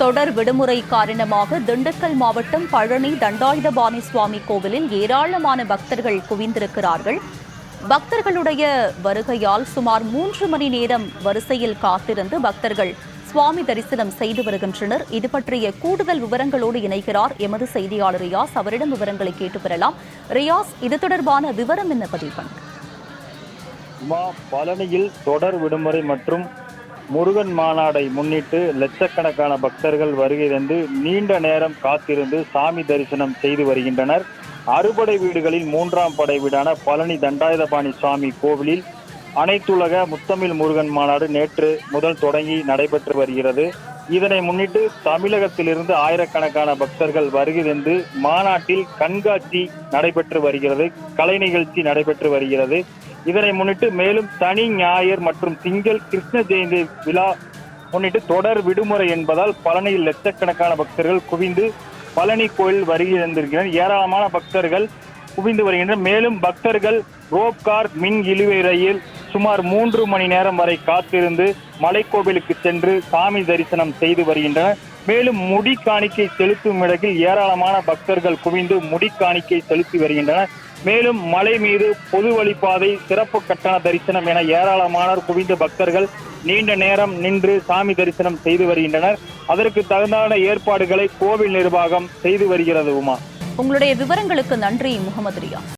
தொடர் விடுமுறை காரணமாக திண்டுக்கல் மாவட்டம் பழனி தண்டாயுதபாணி சுவாமி கோவிலில் ஏராளமான பக்தர்கள் குவிந்திருக்கிறார்கள். பக்தர்களுடைய வருகையால் சுமார் மூன்று மணி நேரம் வரிசையில் காத்திருந்து பக்தர்கள் சுவாமி தரிசனம் செய்து வருகின்றனர். இது பற்றிய கூடுதல் விவரங்களோடு இணைகிறார் எமது செய்தியாளர் ரியாஸ். அவரிடம் விவரங்களை கேட்டு பெறலாம். ரியாஸ் இது தொடர்பான விவரம் என்ன பதிவு பழனியில் தொடர் விடுமுறை மற்றும் முருகன் மாநாடை முன்னிட்டு லட்சக்கணக்கான பக்தர்கள் வருகை தந்து நீண்ட நேரம் காத்திருந்து சாமி தரிசனம் செய்து வருகின்றனர். அறுபடை வீடுகளில் மூன்றாம் படை வீடான பழனி தண்டாயுதபாணி சுவாமி கோவிலில் அனைத்துலக முத்தமிழ் முருகன் மாநாடு நேற்று முதல் தொடங்கி நடைபெற்று வருகிறது. இதனை முன்னிட்டு தமிழகத்திலிருந்து ஆயிரக்கணக்கான பக்தர்கள் வருகை தந்து மாநாட்டில் கண்காட்சி நடைபெற்று வருகிறது. கலை நிகழ்ச்சி நடைபெற்று வருகிறது. இதனை முன்னிட்டு மேலும் சனி ஞாயிறு மற்றும் திங்கள் கிருஷ்ண ஜெயந்தி விழா முன்னிட்டு தொடர் விடுமுறை என்பதால் பழனியில் லட்சக்கணக்கான பக்தர்கள் குவிந்து பழனி கோயில் வருகிறந்திருக்கிறார் ஏராளமான பக்தர்கள் குவிந்து வருகின்றனர். மேலும் பக்தர்கள் ரோப் கார் மின் இழுவை ரயில் சுமார் மூன்று மணி நேரம் வரை காத்திருந்து மலைக்கோவிலுக்கு சென்று சாமி தரிசனம் செய்து வருகின்றனர். மேலும் முடி காணிக்கை செலுத்தும் இடத்தில் ஏராளமான பக்தர்கள் குவிந்து முடி காணிக்கை செலுத்தி வருகின்றனர். மேலும் மலை மீது பொது வழிப்பாதை சிறப்பு கட்டண தரிசனம் என ஏராளமானோர் குவிந்த பக்தர்கள் நீண்ட நேரம் நின்று சாமி தரிசனம் செய்து வருகின்றனர். அதற்கு தகுந்தான ஏற்பாடுகளை கோவில் நிர்வாகம் செய்து வருகிறது உமா. உங்களுடைய விவரங்களுக்கு நன்றி முகமது ரியா.